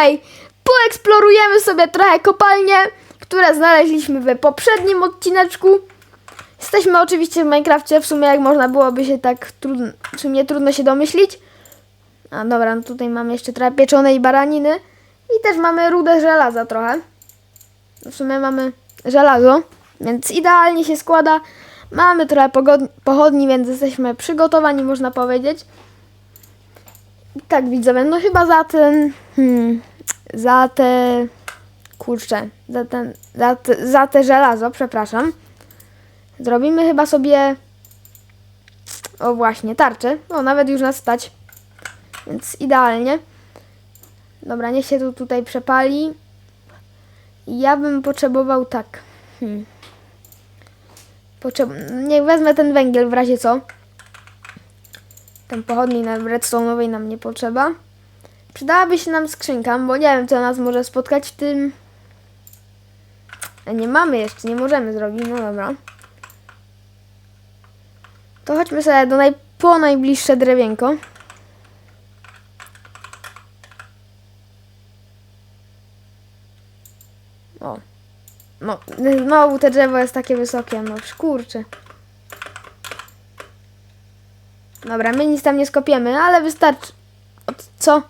dzisiaj poeksplorujemy sobie trochę kopalnie, które znaleźliśmy w poprzednim odcineczku. Jesteśmy oczywiście w Minecrafcie, w sumie jak można byłoby się tak trudno, w sumie trudno się domyślić. A dobra, no tutaj mamy jeszcze trochę pieczonej baraniny i też mamy rudę żelaza trochę. W sumie mamy żelazo, więc idealnie się składa. Mamy trochę pochodni, więc jesteśmy przygotowani, można powiedzieć. I tak widzowie, no chyba za ten, hmm, za te, kurczę, za ten, za te, za te żelazo, przepraszam. Zrobimy chyba sobie, o właśnie, tarczę. O, nawet już nas stać. Więc idealnie. Dobra, niech się tu tutaj przepali. Ja bym potrzebował tak. Hmm. Potrzeb- niech wezmę ten węgiel w razie co. Ten pochodni na redstone'owej nam nie potrzeba. Przydałaby się nam skrzynka, bo nie wiem co nas może spotkać w tym. Nie mamy jeszcze, nie możemy zrobić, no dobra. To chodźmy sobie do naj- po najbliższe drewienko. O. No, znowu te drzewo jest takie wysokie, no kurczę. Dobra, my nic tam nie skopiemy, ale wystarczy. Co?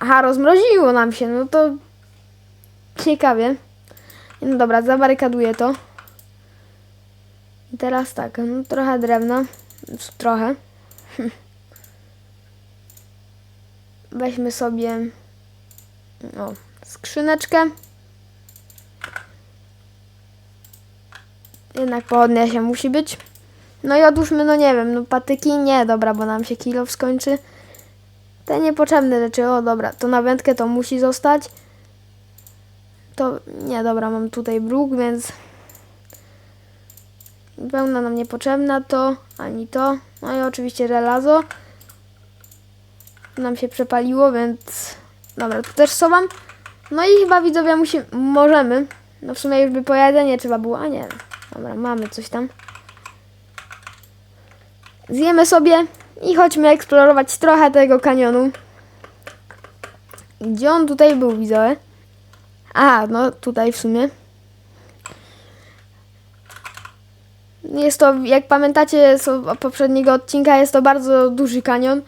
Aha, rozmroziło nam się, no to ciekawie. No dobra, zabarykaduję to. I teraz tak, no trochę drewna. Trochę. Weźmy sobie o, skrzyneczkę. Jednak pochodnia się musi być. No i odłóżmy, no nie wiem, no patyki nie, dobra, bo nam się kilo skończy. Te niepotrzebne rzeczy, o dobra, to na wędkę to musi zostać. To, nie, dobra, mam tutaj bruk, więc wełna nam niepotrzebna, to, ani to. No i oczywiście żelazo. Nam się przepaliło, więc dobra, tu też schowam. No i chyba widzowie musi, możemy. No w sumie już by po jedzenie trzeba było, a nie. Dobra, mamy coś tam. Zjemy sobie i chodźmy eksplorować trochę tego kanionu. Gdzie on tutaj był, widzowie? A, no tutaj w sumie. Jest to, jak pamiętacie z poprzedniego odcinka, jest to bardzo duży kanion,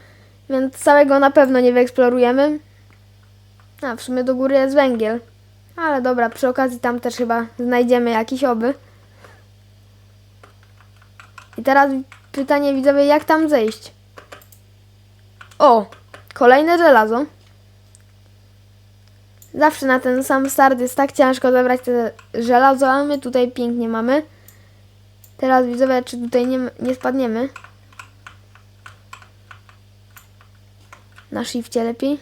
więc całego na pewno nie wyeksplorujemy. A, w sumie do góry jest węgiel. Ale dobra, przy okazji tam też chyba znajdziemy jakiś oby. I teraz pytanie widzowie, jak tam zejść? O, kolejne żelazo. Zawsze na ten sam start jest tak ciężko zebrać te żelazo, a my tutaj pięknie mamy. Teraz widzowie, czy tutaj nie, nie spadniemy? Na shifcie lepiej.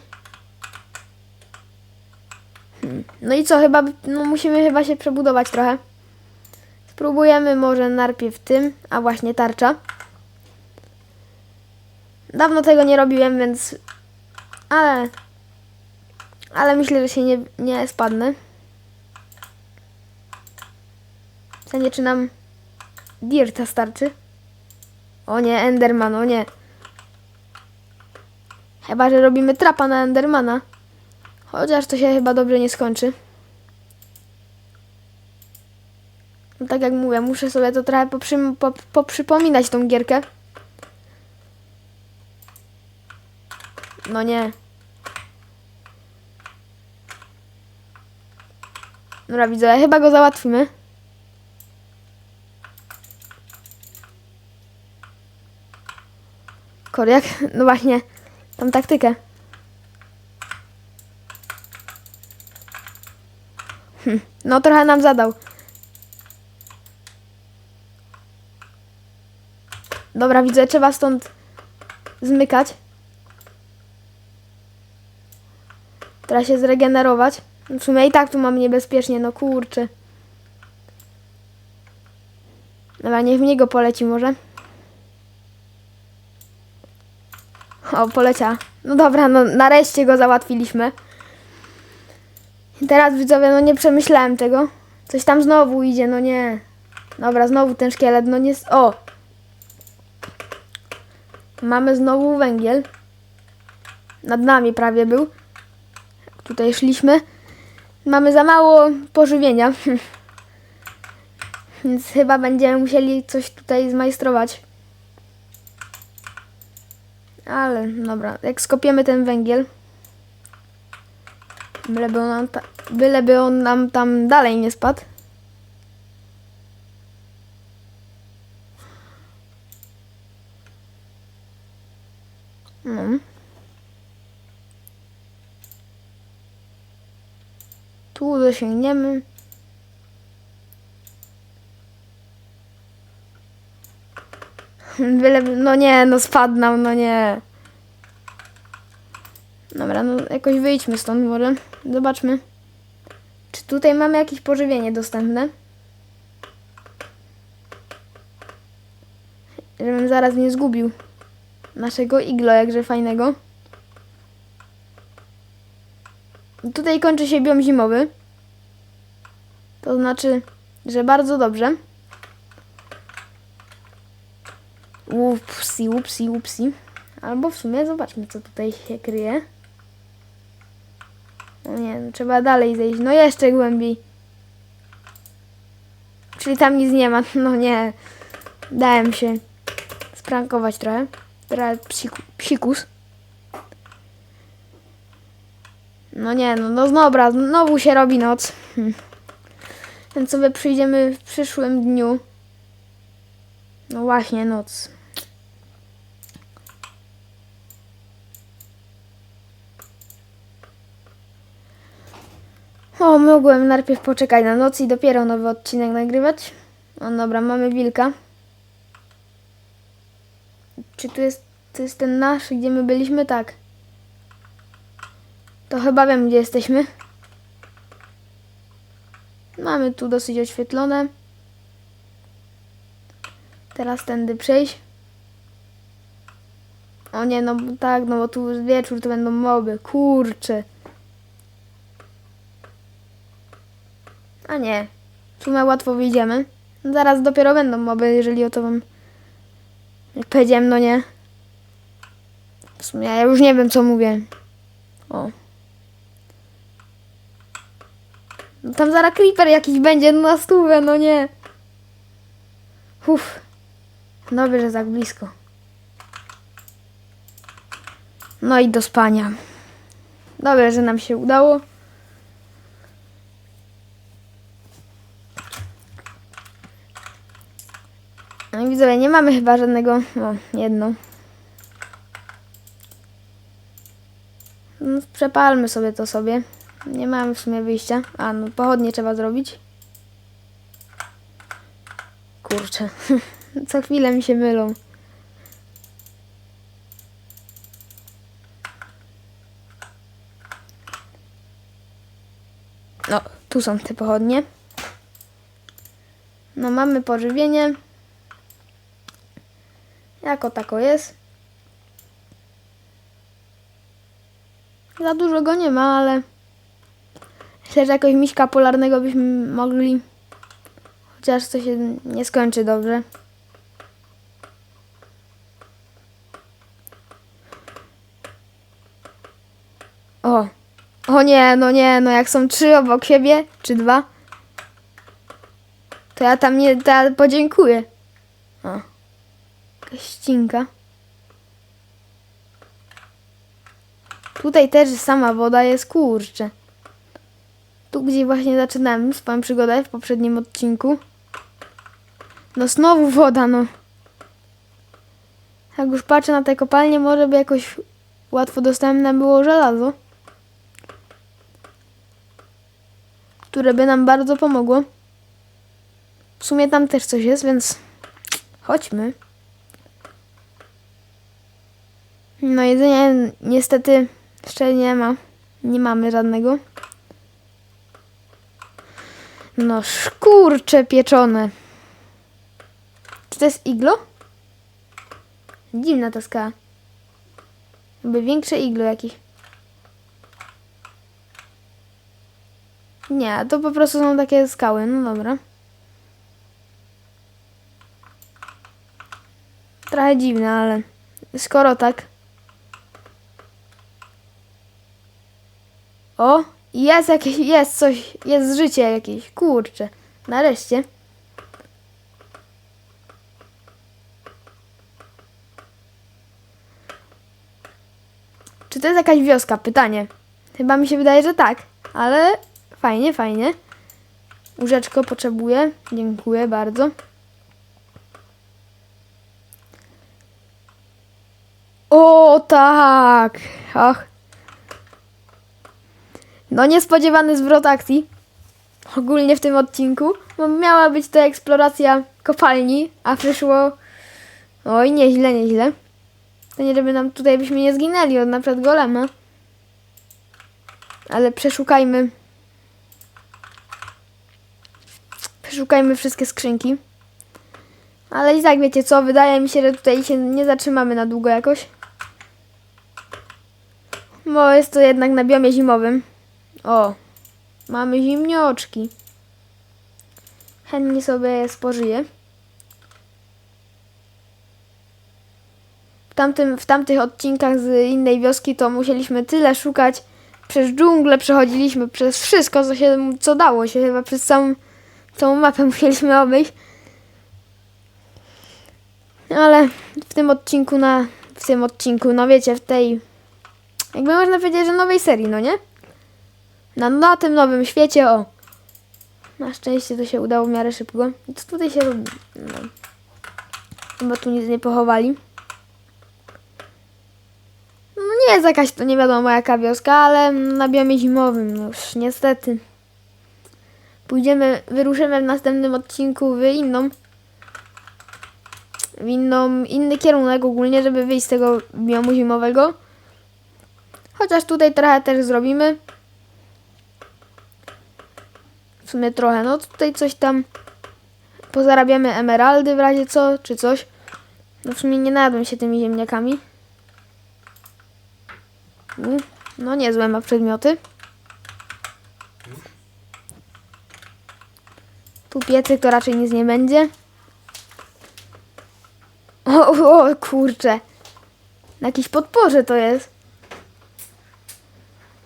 Hmm. No i co, chyba, no musimy chyba się przebudować trochę. Spróbujemy może najpierw tym, a właśnie tarcza. Dawno tego nie robiłem, więc... Ale... Ale myślę, że się nie, nie spadnę. Pytanie, czy nam Dirta starczy? O nie, Enderman, o nie. Chyba, że robimy trapa na Endermana. Chociaż to się chyba dobrze nie skończy. No tak jak mówię, muszę sobie to trochę poprzy, pop, poprzypominać tą gierkę. No nie. Dobra, widzę, chyba go załatwimy. Koriak, no właśnie, tą taktykę. Hm, no trochę nam zadał. Dobra, widzę, trzeba stąd zmykać. Teraz się zregenerować. W sumie i tak tu mam niebezpiecznie, no kurczę. Dobra, niech w niego poleci może. O, poleciała. No dobra, no nareszcie go załatwiliśmy. I teraz widzowie, no nie przemyślałem tego. Coś tam znowu idzie, no nie. Dobra, znowu ten szkielet, no nie... O! Mamy znowu węgiel. nad nami prawie był. Tutaj szliśmy. Mamy za mało pożywienia. Więc chyba będziemy musieli coś tutaj zmajstrować. Ale dobra, jak skopiemy ten węgiel, byleby on nam, byleby on nam tam dalej nie spadł. No. Tu dosięgniemy. Byle, no nie, no spadł nam, no nie. Dobra, no jakoś wyjdźmy stąd może. Zobaczmy. Czy tutaj mamy jakieś pożywienie dostępne? Żebym zaraz nie zgubił naszego iglo, jakże fajnego. Tutaj kończy się biom zimowy. To znaczy, że bardzo dobrze. Upsi, upsi, upsi. Albo w sumie zobaczmy, co tutaj się kryje. No nie, no trzeba dalej zejść. No jeszcze głębiej. Czyli tam nic nie ma. No nie. Dałem się sprankować trochę. Trochę psiku, psikus. No nie, no, no dobra, znowu się robi noc. Hm. Więc sobie przyjdziemy w przyszłym dniu. No właśnie, noc. O, mogłem najpierw poczekać na noc i dopiero nowy odcinek nagrywać. No dobra, mamy wilka. Czy tu jest, to jest ten nasz, gdzie my byliśmy? Tak. To chyba wiem, gdzie jesteśmy. Mamy tu dosyć oświetlone. Teraz tędy przejść. O nie, no tak, no bo tu wieczór, to będą moby. Kurczę. A nie. W sumie łatwo wyjdziemy. Zaraz dopiero będą moby, jeżeli o to wam... Jak powiedziałem, no nie. W sumie ja już nie wiem, co mówię. O. No tam zaraz creeper jakiś będzie no na stówę, no nie. Uff. Dobrze, że tak blisko. No i do spania. Dobrze, że nam się udało. No i widzowie, nie mamy chyba żadnego... O, jedno. No, przepalmy sobie to sobie. Nie mamy w sumie wyjścia. A, no pochodnie trzeba zrobić. Kurczę. Co chwilę mi się mylą. No, tu są te pochodnie. No, mamy pożywienie. Jako tako jest. Za dużo go nie ma, ale myślę, że jakoś miśka polarnego byśmy mogli. Chociaż to się nie skończy dobrze. O, o nie, no nie, no jak są trzy obok siebie, czy dwa, to ja tam nie, to ja podziękuję. O, jakaś ścinka. Tutaj też sama woda jest, kurczę. Tu, gdzie właśnie zaczynałem swoją przygodę w poprzednim odcinku. No znowu woda, no. Jak już patrzę na te kopalnie, może by jakoś łatwo dostępne było żelazo. Które by nam bardzo pomogło. W sumie tam też coś jest, więc chodźmy. No jedzenia niestety jeszcze nie ma. Nie mamy żadnego. No szkurcze pieczone. Czy to jest iglo? Dziwna ta skała. Jakby większe iglo jakieś. Nie, to po prostu są takie skały. No dobra. Trochę dziwne, ale skoro tak. O, jest jakieś, jest coś, jest życie jakieś, kurczę. Nareszcie. Czy to jest jakaś wioska? Pytanie. Chyba mi się wydaje, że tak, ale fajnie, fajnie. Łóżeczko potrzebuję. Dziękuję bardzo. O, tak! Och. No, niespodziewany zwrot akcji. Ogólnie w tym odcinku. Bo miała być to eksploracja kopalni, a przyszło. Oj, nieźle, nieźle. To nie, żeby nam tutaj byśmy nie zginęli od na przykład golema. Ale przeszukajmy. Przeszukajmy wszystkie skrzynki. Ale i tak wiecie co, wydaje mi się, że tutaj się nie zatrzymamy na długo jakoś. Bo jest to jednak na biomie zimowym. O, mamy zimnioczki. Chętnie sobie je spożyję. W, tamtym, w tamtych odcinkach z innej wioski to musieliśmy tyle szukać. Przez dżunglę przechodziliśmy, przez wszystko, co się co dało się. Chyba przez całą, całą mapę musieliśmy obejść. Ale w tym odcinku na... W tym odcinku, no wiecie, w tej... Jakby można powiedzieć, że nowej serii, no nie? Na, na tym nowym świecie, o. Na szczęście to się udało w miarę szybko. I co tutaj się robi? No. Chyba tu nic nie pochowali. No nie jest jakaś to nie wiadomo jaka wioska, ale na biomie zimowym, no już niestety. Pójdziemy, wyruszymy w następnym odcinku w inną, w inną, inny kierunek ogólnie, żeby wyjść z tego biomu zimowego. Chociaż tutaj trochę też zrobimy. W sumie trochę, no tutaj coś tam pozarabiamy emeraldy w razie co, czy coś. No w sumie nie najadłem się tymi ziemniakami. U, No niezłe ma przedmioty. Tu piecyk to raczej nic nie będzie. O, o, kurczę. Na jakieś podporze to jest.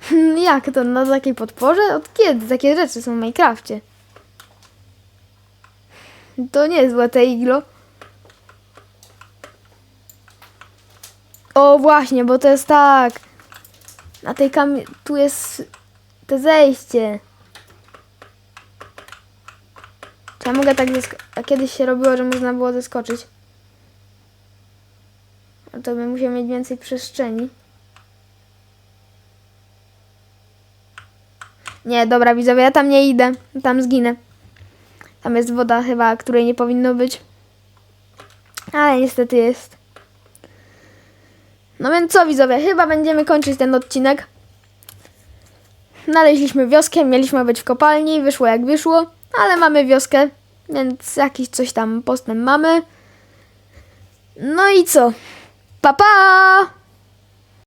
Hmm, Jak to? Na takiej podporze? Od kiedy takie rzeczy są w Minecrafcie? To niezłe te iglo. O właśnie, bo to jest tak. Na tej kamie... Tu jest to zejście. Czy ja mogę tak A kiedyś się robiło, że można było zeskoczyć. A to bym musiał mieć więcej przestrzeni. Nie, dobra widzowie, ja tam nie idę. Tam zginę. Tam jest woda chyba, której nie powinno być. Ale niestety jest. No więc co widzowie, chyba będziemy kończyć ten odcinek. Znaleźliśmy wioskę, mieliśmy być w kopalni, wyszło jak wyszło, ale mamy wioskę, więc jakiś coś tam postęp mamy. No i co? Pa pa!